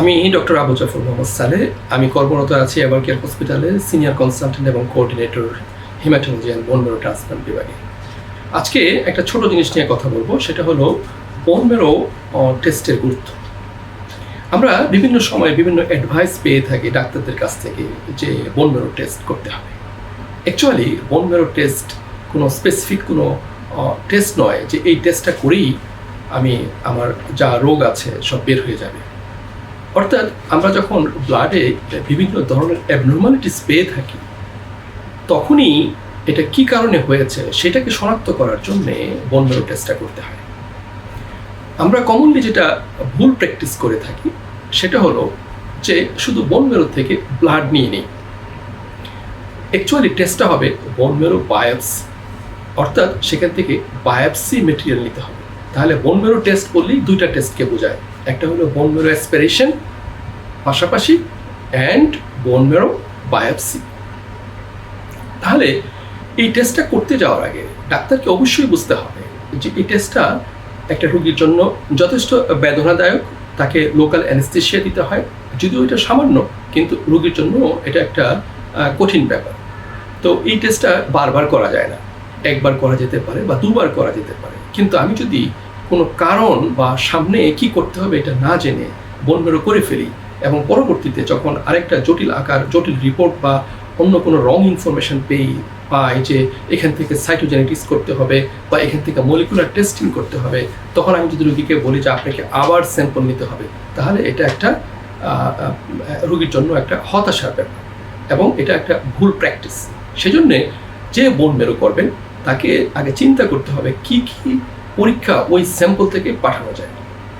আমি ডক্টর আবু জাফর মোহাম্মদ সালে, আমি কর্মরত আছি এভার কেয়ার হসপিটালে, সিনিয়র কনসালটেন্ট এবং coordinator hematology and bone marrow transplant বিভাগে। আজকে একটা ছোট জিনিস নিয়ে কথা বলব, সেটা হলো বোন মেরো টেস্টের গুরুত্ব। আমরা বিভিন্ন সময়ে বিভিন্ন অ্যাডভাইস পেয়ে থাকি ডাক্তারদের কাছ থেকে যে বোন মেরো টেস্ট করতে হবে। অ্যাকচুয়ালি বোন মেরো টেস্ট কোনো স্পেসিফিক কোনো টেস্ট নয় যে এই টেস্টটা করেই আমি আমার যা রোগ আছে সব বের হয়ে যাবে। অর্থাৎ আমরা যখন ব্লাডে বিভিন্ন ধরনের অ্যাবনর্মালিটিস পেয়ে থাকি, তখনই এটা কি কারণে হয়েছে সেটাকে শনাক্ত করার জন্যে বনমেরো টেস্টটা করতে হয়। আমরা কমনলি যেটা ভুল প্র্যাকটিস করে থাকি, সেটা হলো যে শুধু বন বনমেরো থেকে ব্লাড নিয়ে নিই। অ্যাকচুয়ালি টেস্টটা হবে বন বনমেরো বায়োপসি অর্থাৎ সেখান থেকে বায়োপসি মেটেরিয়াল নিতে হবে। তাহলে বোনমেরো টেস্ট করলেই দুইটা টেস্টকে বোঝায়। একটা হলো বোনমেরো অ্যাসপিরেশন পাশাপাশি অ্যান্ড বোনমেরো বায়োপসি তাহলে এই টেস্টটা করতে যাওয়ার আগে ডাক্তারকে অবশ্যই বুঝতে হবে যে এই টেস্টটা একটা রোগীর জন্য যথেষ্ট বেদনাদায়ক, তাকে লোকাল অ্যানেস্থেশিয়া দিতে হয়, যদিও এটা সামান্য, কিন্তু রোগীর জন্য এটা একটা কঠিন ব্যাপার। তো এই টেস্টটা বারবার করা যায় না। একবার করা যেতে পারে বা দুবার করা যেতে পারে। কিন্তু আমি যদি কোনো কারণ বা সামনে কি করতে হবে এটা না জেনে বনমেরো করে ফেলি এবং পরবর্তীতে যখন আরেকটা জটিল আকার জটিল রিপোর্ট বা অন্য কোনো রং ইনফরমেশন পেই পাই যে এখান থেকে সাইটোজেনেটিক্স করতে হবে বা এখান থেকে মলিকুলার টেস্টিং করতে হবে তখন আমি যদি রুগীকে বলি যে আপনাকে আবার স্যাম্পল নিতে হবে তাহলে এটা একটা আহ, জন্য একটা হতাশার ব্যাপার এবং এটা একটা ভুল প্র্যাকটিস সেজন্যে যে বোন মেরো করবেন তাকে আগে চিন্তা করতে হবে কি কি পরীক্ষা ওই স্যাম্পল থেকে পাঠানো যায়।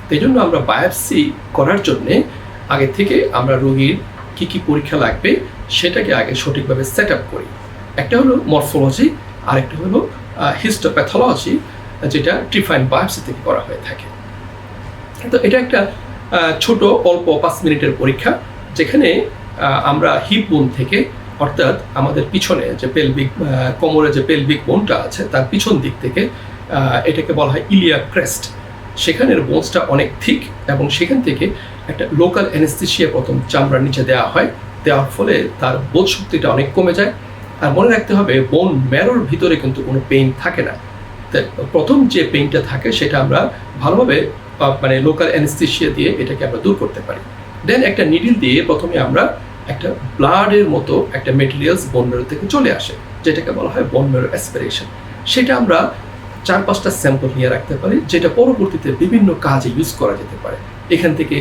সেই জন্য আমরা বায়োপসি করার জন্যে আগে থেকে আমরা রোগীর কি কি পরীক্ষা লাগবে সেটাকে আগে সঠিকভাবে সেট আপ করি। একটা হলো মরফোলজি আর একটা হলো হিস্টোপ্যাথোলজি যেটা ট্রিফাইন বায়োপসি থেকে করা হয়ে থাকে। তো এটা একটা ছোট অল্প পাঁচ মিনিটের পরীক্ষা, যেখানে আমরা হিপ বোন থেকে অর্থাৎ আমাদের পিছনে যে পেলভিক কোমরে যে পেলভিক বোনটা আছে, তার পিছন দিক থেকে এটাকে বলা হয় ইলিয়া ক্রেস্ট সেখানের বোনসটা অনেক থিক এবং সেখান থেকে একটা লোকাল অ্যানেস্থেশিয়া প্রথম চামড়ার নিচে দেওয়া হয়। দেওয়ার ফলে তার বোধ শক্তিটা অনেক কমে যায়। আর মনে রাখতে হবে বোন ম্যারোর ভিতরে কিন্তু কোনো পেইন থাকে না। প্রথম যে পেইনটা থাকে, সেটা আমরা ভালোভাবে মানে লোকাল অ্যানেস্থেশিয়া দিয়ে এটাকে আমরা দূর করতে পারি। দেন একটা নিডিল দিয়ে প্রথমে আমরা একটা ব্লাডের মতো একটা মেটেরিয়ালস বোন মেরো থেকে চলে আসে, যেটাকে বলা হয় বোন মেরো অ্যাসপিরেশন সেটা আমরা চার পাঁচটা স্যাম্পল নিয়ে রাখতে পারি, যেটা পরবর্তীতে বিভিন্ন কাজে ইউজ করা যেতে পারে। এখান থেকে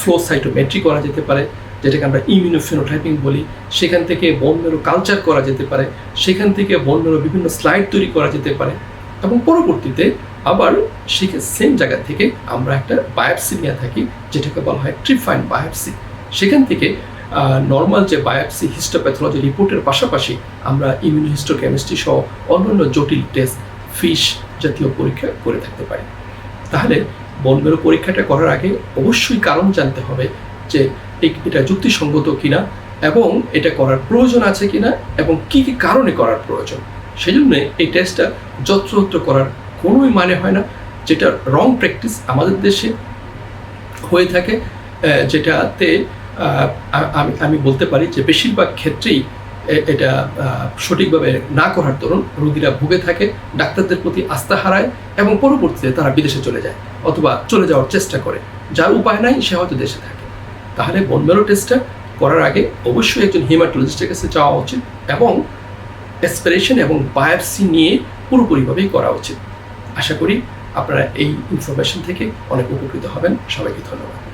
ফ্লো সাইটোমেট্রি করা যেতে পারে, যেটাকে আমরা ইমিউনোফিনোটাইপিং বলি। সেখান থেকে বোন মেরো কালচার করা যেতে পারে, সেখান থেকে বোন মেরো বিভিন্ন স্লাইড তৈরি করা যেতে পারে। এবং পরবর্তীতে আবার সেখানে সেম জায়গা থেকে আমরা একটা বায়োপসি নিয়ে থাকি, যেটাকে বলা হয় ট্রিফাইন বায়োপসি সেখান থেকে নর্মাল যে বায়োপসি হিস্টোপ্যাথোলজি রিপোর্টের পাশাপাশি আমরা ইমিউনোহিস্টোকেমিস্ট্রি সহ অন্যান্য জটিল টেস্ট ফিশ জাতীয় পরীক্ষা করে থাকতে পারি। তাহলে বনমেরু পরীক্ষাটা করার আগে অবশ্যই কারণ জানতে হবে যে এটা যুক্তিসঙ্গত কিনা এবং এটা করার প্রয়োজন আছে কিনা এবং কি কি কারণে করার প্রয়োজন। সেই জন্য এই টেস্টটা যত্রতত্র করার কোনোই মানে হয় না। যেটা রং প্র্যাকটিস আমাদের দেশে হয়ে থাকে যেটাতে আমি আমি বলতে পারি যে বেশিরভাগ ক্ষেত্রেই এটা সঠিকভাবে না করার দরুন রোগীরা ভুগে থাকে, ডাক্তারদের প্রতি আস্থা হারায় এবং পরবর্তীতে তারা বিদেশে চলে যায় অথবা চলে যাওয়ার চেষ্টা করে। যার উপায় নাই, সে হয়তো দেশে থাকে। তাহলে বোনমেরো টেস্টটা করার আগে অবশ্যই একজন হিমাটোলজিস্টের কাছে যাওয়া উচিত এবং অ্যাসপিরেশন এবং বায়োপসি নিয়ে পুরোপুরিভাবেই করা উচিত। আশা করি আপনারা এই ইনফরমেশন থেকে অনেক উপকৃত হবেন। সবাইকে ধন্যবাদ।